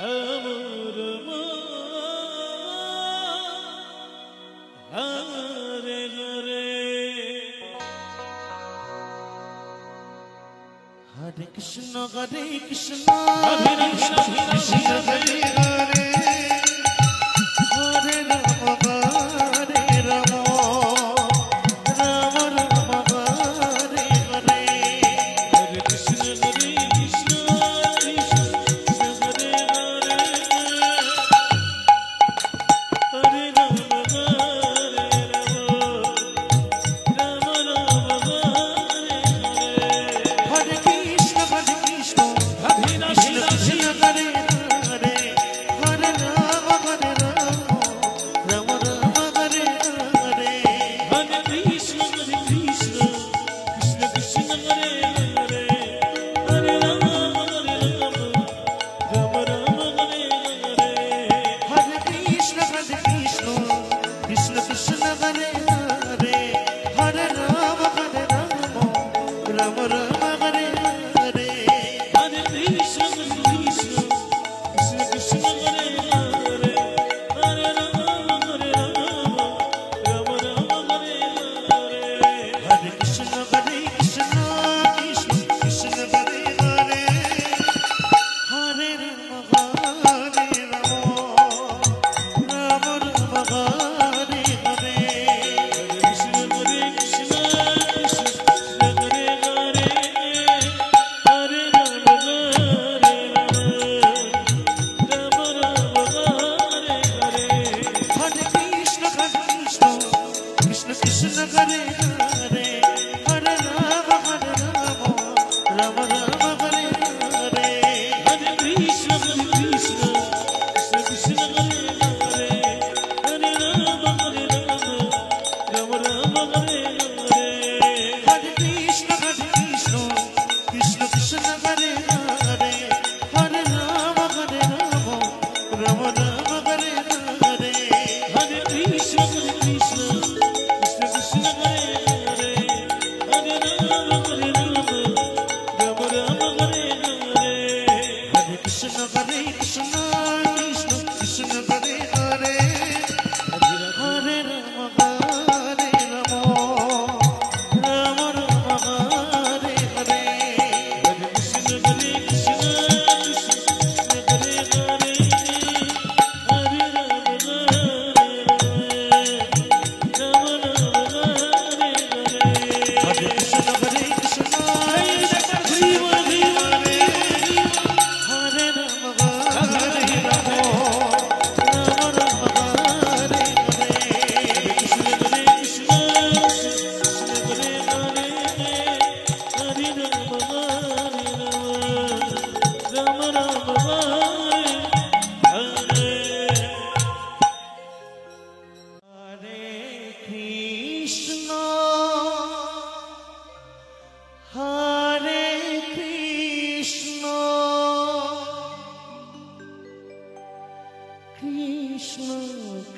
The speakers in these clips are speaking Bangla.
Hare Krishna, Hare Krishna, Hare Krishna, Krishna Hare.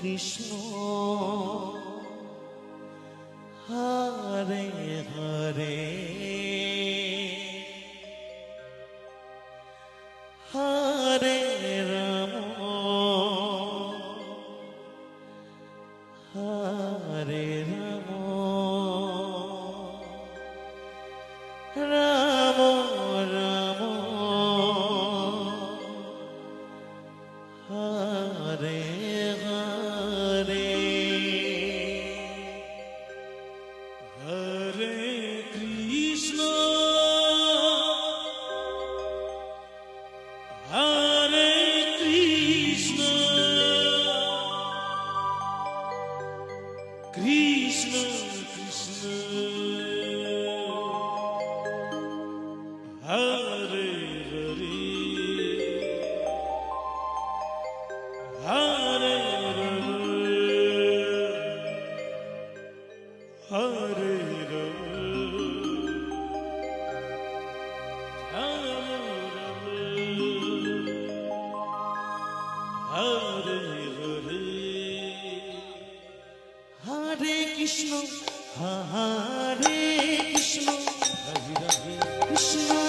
你说 Hare Krishna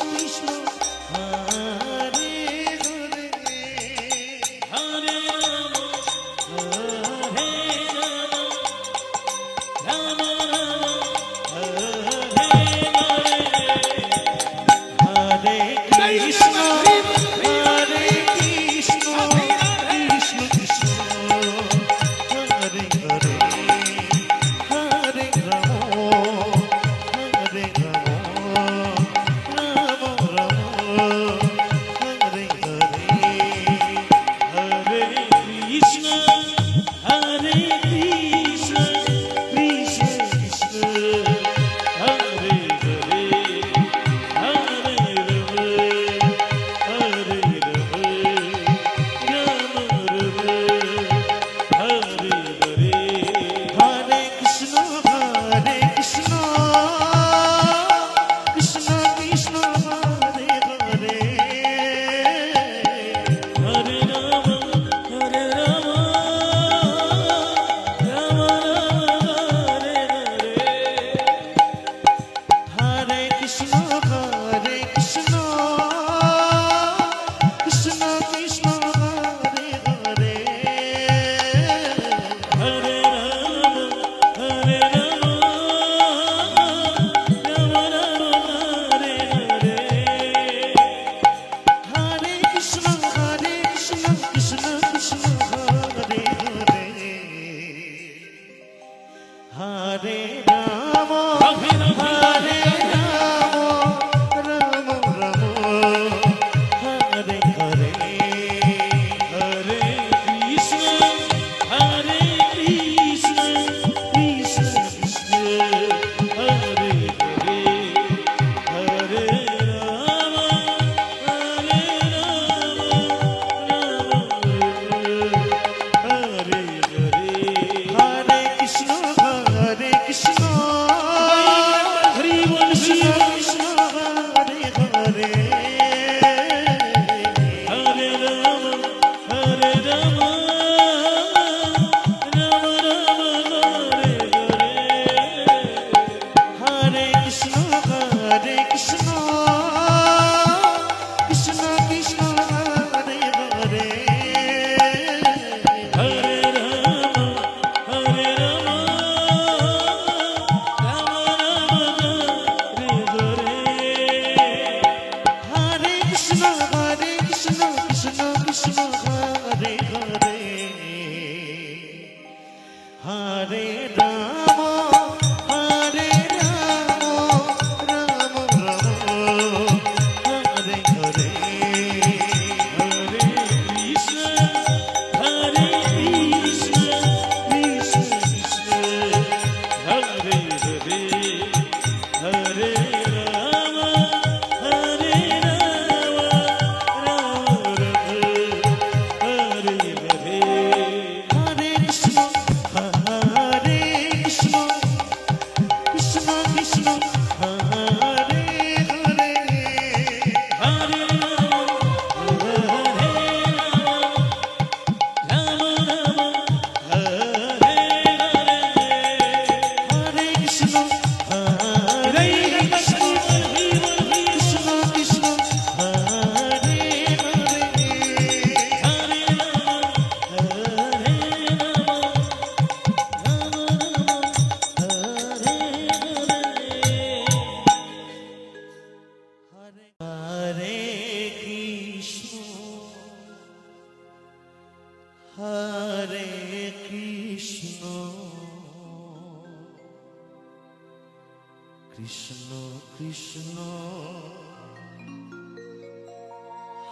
Krishna Krishna.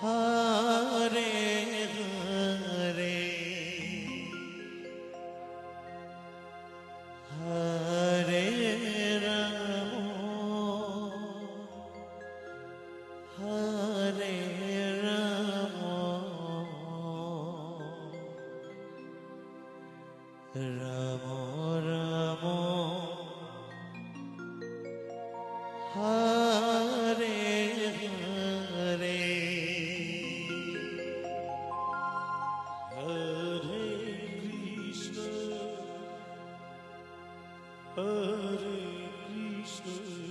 Hare Hare Krishna.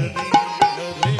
Dorinha, Dorinha.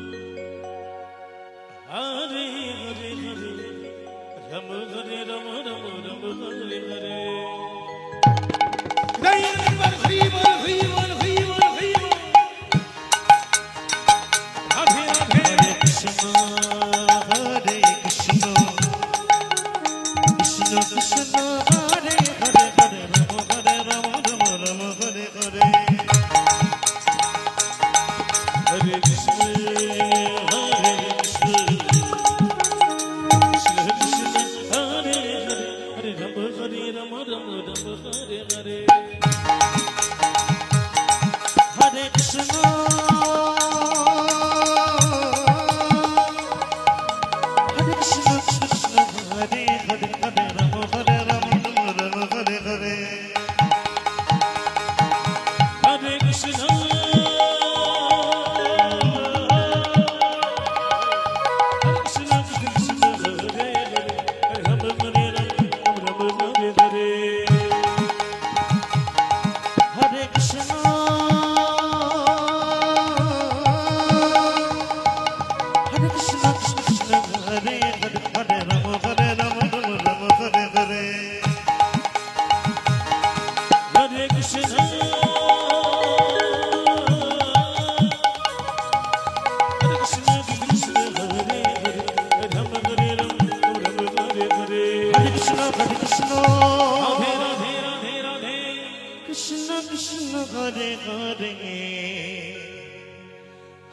Ramu Hare Ramu Ramu Ramu Hare Hare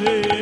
Yeah.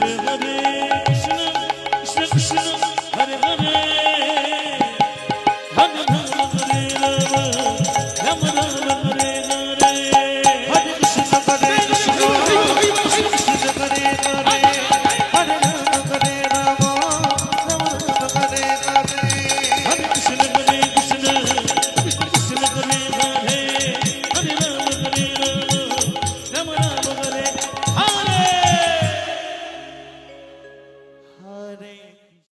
Hare